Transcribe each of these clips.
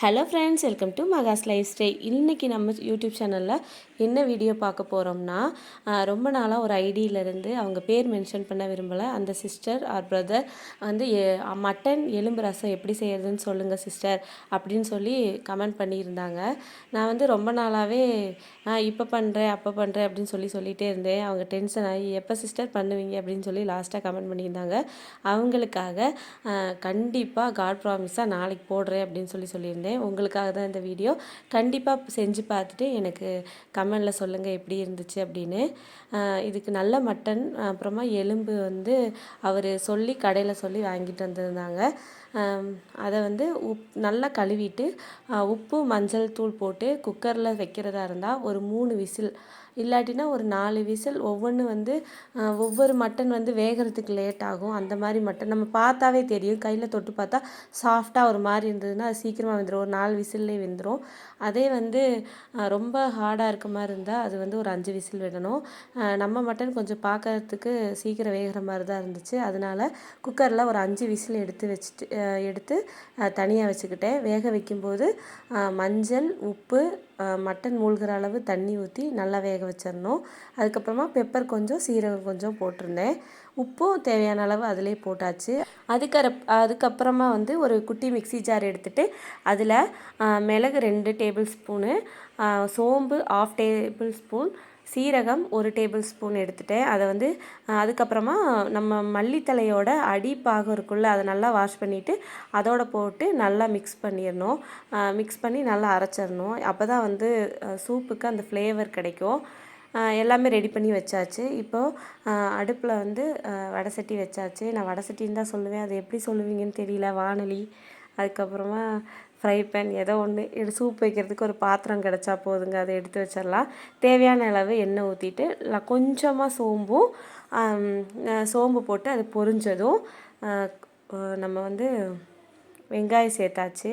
Hello friends welcome to Maha's life stay இன்றைக்கி நம்ம YouTube சேனலில் என்ன வீடியோ பார்க்க போகிறோம்னா ரொம்ப நாளாக ஒரு ஐடியிலேருந்து அவங்க பேர் மென்ஷன் பண்ண விரும்பலை. அந்த சிஸ்டர் ஆர் பிரதர் வந்து மட்டன் எலும்பு ரசம் எப்படி செய்யறதுன்னு சொல்லுங்கள் சிஸ்டர் அப்படின்னு சொல்லி கமெண்ட் பண்ணியிருந்தாங்க. நான் வந்து ரொம்ப நாளாகவே இப்போ பண்ணுறேன் அப்போ பண்ணுறேன் அப்படின்னு சொல்லி சொல்லிகிட்டே இருந்தேன். அவங்க டென்ஷன் ஆகி எப்போ சிஸ்டர் பண்ணுவீங்க அப்படின்னு சொல்லி லாஸ்ட்டாக கமெண்ட் பண்ணியிருந்தாங்க. அவங்களுக்காக கண்டிப்பாக காட் ப்ராமிஸாக நாளைக்கு போடுறேன் அப்படின்னு சொல்லி சொல்லியிருந்தேன். உங்களுக்காக தான் இந்த வீடியோ. கண்டிப்பாக செஞ்சு பார்த்துட்டு எனக்கு கமெண்டில் சொல்லுங்கள் எப்படி இருந்துச்சு அப்படின்னு. இதுக்கு நல்ல மட்டன் அப்புறமா எலும்பு வந்து அவர் சொல்லி கடையில் சொல்லி வாங்கிட்டு வந்திருந்தாங்க. அதை வந்து உப் நல்லா கழுவிட்டு உப்பு மஞ்சள் தூள் போட்டு குக்கரில் வைக்கிறதா இருந்தால் ஒரு மூணு விசில். இல்லாட்டினா ஒரு நாலு விசில். ஒவ்வொன்று வந்து ஒவ்வொரு மட்டன் வந்து வேகிறதுக்கு லேட் ஆகும். அந்த மாதிரி மட்டன் நம்ம பார்த்தாவே தெரியும். கையில் தொட்டு பார்த்தா சாஃப்டாக ஒரு மாதிரி இருந்ததுன்னா அது சீக்கிரமாக வெந்துடும் ஒரு நாலு விசில்லே வெந்துடும் அதே வந்து ரொம்ப ஹார்டாக இருக்க மாதிரி இருந்தால் அது வந்து ஒரு அஞ்சு விசில் விடணும். நம்ம மட்டன் கொஞ்சம் பார்க்கறதுக்கு சீக்கிரம் வேகிற மாதிரி தான் இருந்துச்சு. அதனால குக்கரில் ஒரு அஞ்சு விசில் எடுத்து வச்சுட்டு எடுத்து தனியாக வச்சுக்கிட்டேன். வேக வைக்கும்போது மஞ்சள் உப்பு மட்டன் மூழ்கிற அளவு தண்ணி ஊற்றி நல்லா வேக வச்சிடணும் அதுக்கப்புறமா பெப்பர் கொஞ்சம் சீரகம் கொஞ்சம் போட்டிருந்தேன். உப்பும் தேவையான அளவு அதிலே போட்டாச்சு. அதுக்கற அதுக்கப்புறமா வந்து ஒரு குட்டி மிக்ஸி ஜார் எடுத்துட்டு அதில் மிளகு ரெண்டு டேபிள் ஸ்பூனு சோம்பு ஆஃப் டேபிள் ஸ்பூன் சீரகம் ஒரு டேபிள் ஸ்பூன் எடுத்துட்டேன். அதை வந்து அதுக்கப்புறமா நம்ம மல்லித்தலையோட அடிப்பாகம் இருக்குல்ல அதை நல்லா வாஷ் பண்ணிவிட்டு அதோட போட்டு நல்லா மிக்ஸ் பண்ணிடணும். மிக்ஸ் பண்ணி நல்லா அரைச்சிடணும். அப்போ தான் வந்து சூப்புக்கு அந்த ஃப்ளேவர் கிடைக்கும். எல்லாமே ரெடி பண்ணி வச்சாச்சு. இப்போது அடுப்பில் வந்து வடை சட்டி வச்சாச்சு. நான் வடை சட்டின்னு தான் சொல்லுவேன். அது எப்படி சொல்லுவீங்கன்னு தெரியல. வானொலி அதுக்கப்புறமா ஃப்ரை பேன் ஏதோ ஒன்று சூப் வைக்கிறதுக்கு ஒரு பாத்திரம் கிடச்சா போதுங்க. அதை எடுத்து வச்சிடலாம். தேவையான அளவு எண்ணெய் ஊற்றிட்டு கொஞ்சமாக சோம்பும் சோம்பு போட்டு அது பொரிஞ்சதும் நம்ம வந்து வெங்காயம் சேர்த்தாச்சு.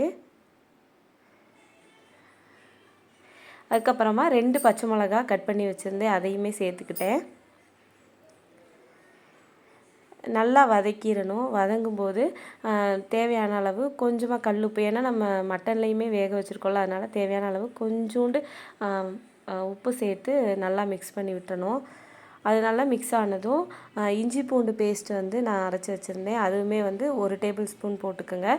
அதுக்கப்புறமா ரெண்டு பச்சை மிளகா கட் பண்ணி வச்சுருந்தேன். அதையுமே சேர்த்துக்கிட்டேன். நல்லா வதக்கிடணும். வதங்கும்போது தேவையான அளவு கொஞ்சமாக கல் உப்பு ஏன்னா நம்ம மட்டன்லேயுமே வேக வச்சுருக்கோம்ல அதனால் தேவையான அளவு கொஞ்சோண்டு உப்பு சேர்த்து நல்லா மிக்ஸ் பண்ணி விட்டணும் அது நல்லா மிக்ஸ் ஆனதும் இஞ்சி பூண்டு பேஸ்ட் வந்து நான் அரைச்சி வச்சுருந்தேன். அதுவுமே வந்து ஒரு டேபிள் ஸ்பூன் போட்டுக்கோங்க.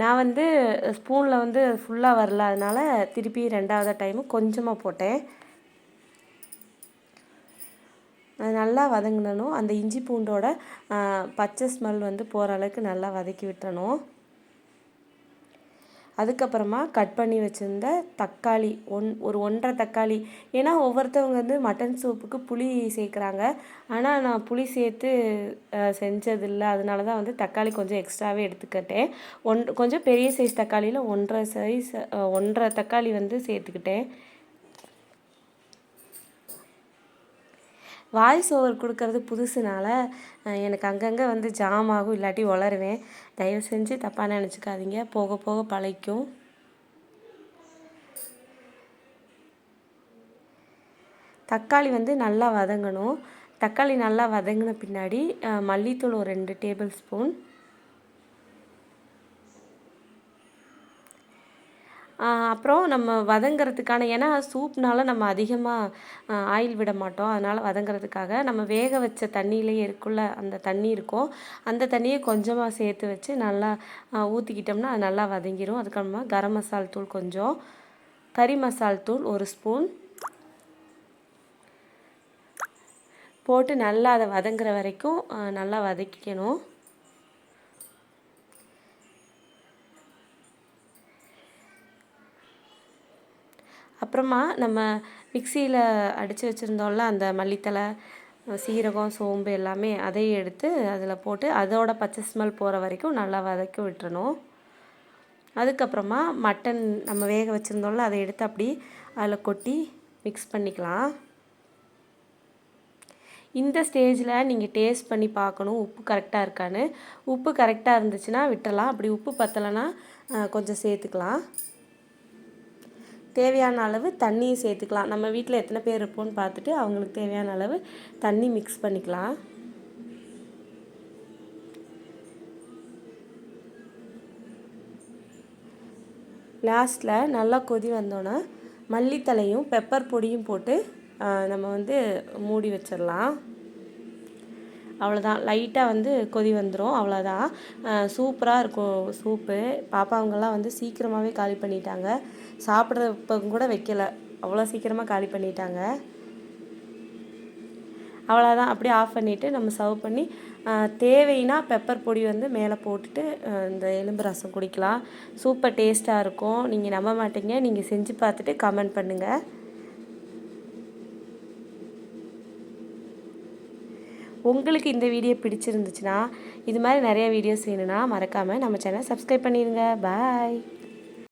நான் வந்து ஸ்பூனில் வந்து ஃபுல்லாக வரல. அதனால் திருப்பி ரெண்டாவது டைமு கொஞ்சமாக போட்டேன். அது நல்லா வதங்கினணும் அந்த இஞ்சி பூண்டோட பச்சை ஸ்மெல் வந்து போகிற அளவுக்கு நல்லா வதக்கி விட்டுறணும். அதுக்கப்புறமா கட் பண்ணி வச்சுருந்த தக்காளி ஒன் ஒரு ஒன்றரை தக்காளி. ஏன்னா ஒவ்வொருத்தவங்க வந்து மட்டன் சூப்புக்கு புளி சேர்க்குறாங்க. ஆனால் நான் புளி சேர்த்து அஹ், செஞ்சதில்லை. அதனால தான் வந்து தக்காளி கொஞ்சம் எக்ஸ்ட்ராவே எடுத்துக்கிட்டேன். ஒன் கொஞ்சம் பெரிய சைஸ் தக்காளியில் ஒன்றரை சைஸ் ஒன்றரை தக்காளி வந்து சேர்த்துக்கிட்டேன். வாய்ஸ் ஓவர் கொடுக்கறது புதுசுனால எனக்கு அங்கங்கே வந்து ஜாம் ஆகும் இல்லாட்டி உளருவேன் தயவு செஞ்சு தப்பாக நினச்சிக்காதீங்க. போக போக பழைக்கும் தக்காளி வந்து நல்லா வதங்கணும். தக்காளி நல்லா வதங்கின பின்னாடி மல்லித்தூள் ஒரு ரெண்டு டேபிள் ஸ்பூன். அப்புறம் நம்ம வதங்கிறதுக்கான ஏன்னா சூப்னால நம்ம அதிகமாக ஆயில் விட மாட்டோம். அதனால் வதங்கிறதுக்காக நம்ம வேக வச்ச தண்ணியிலேயே இருக்குள்ள அந்த தண்ணி இருக்கும். அந்த தண்ணியை கொஞ்சமாக சேர்த்து வச்சு நல்லா ஊற்றிக்கிட்டோம்னா அது நல்லா வதங்கிடும் அதுக்கப்புறமா கரம் மசால் தூள் கொஞ்சம் கறி மசால் தூள் ஒரு ஸ்பூன். போட்டு நல்லா அதை வதங்குற வரைக்கும் நல்லா வதக்கிக்கணும். அப்புறமா நம்ம மிக்சியில் அடித்து வச்சுருந்தோம்ல அந்த மல்லித்தலை சீரகம் சோம்பு எல்லாமே அதையும் எடுத்து அதில் போட்டு அதோட பச்சை ஸ்மெல் போகிற வரைக்கும் நல்லா வதக்கி விட்டுறணும். அதுக்கப்புறமா மட்டன் நம்ம வேக வச்சுருந்தோம்ல அதை எடுத்து அப்படி அதில் கொட்டி மிக்ஸ் பண்ணிக்கலாம். இந்த ஸ்டேஜில் நீங்கள் டேஸ்ட் பண்ணி பார்க்கணும் உப்பு கரெக்டாக இருக்கான்னு. உப்பு கரெக்டாக இருந்துச்சுன்னா விட்டுறலாம். அப்படி உப்பு பத்தலைன்னா கொஞ்சம் சேர்த்துக்கலாம். தேவையான அளவு தண்ணியும் சேர்த்துக்கலாம். நம்ம வீட்டில் எத்தனை பேர் இருப்போம்னு பார்த்துட்டு அவங்களுக்கு தேவையான அளவு தண்ணி மிக்ஸ் பண்ணிக்கலாம். லாஸ்ட்டில் நல்லா கொதி வந்தோன்னே மல்லித்தலையும் பெப்பர் பொடியும் போட்டு நம்ம வந்து மூடி வச்சிடலாம். அவ்வளோதான் லைட்டாக வந்து கொதி வந்துடும் அவ்வளோதான் சூப்பராக இருக்கும் சூப்பு. பாப்பாவங்கெல்லாம் வந்து சீக்கிரமாகவே காலி பண்ணிட்டாங்க. சாப்பிட்றப்ப கூட வைக்கலை. அவ்வளோ சீக்கிரமாக காலி பண்ணிட்டாங்க. அவ்வளோதான் அப்படியே ஆஃப் பண்ணிவிட்டு நம்ம சர்வ் பண்ணி தேவைன்னா பெப்பர் பொடி வந்து மேலே போட்டுட்டு இந்த எலும்பு ரசம் குடிக்கலாம். சூப்பர் டேஸ்ட்டாக இருக்கும். நீங்கள் நம்ப மாட்டீங்க. நீங்கள் செஞ்சு பார்த்துட்டு கமெண்ட் பண்ணுங்கள் உங்களுக்கு இந்த வீடியோ பிடிச்சிருந்துச்சுன்னா இது மாதிரி நிறைய வீடியோஸ் வேணும்னா மறக்காமல் நம்ம சேனல் சப்ஸ்கிரைப் பண்ணிடுங்க. பாய்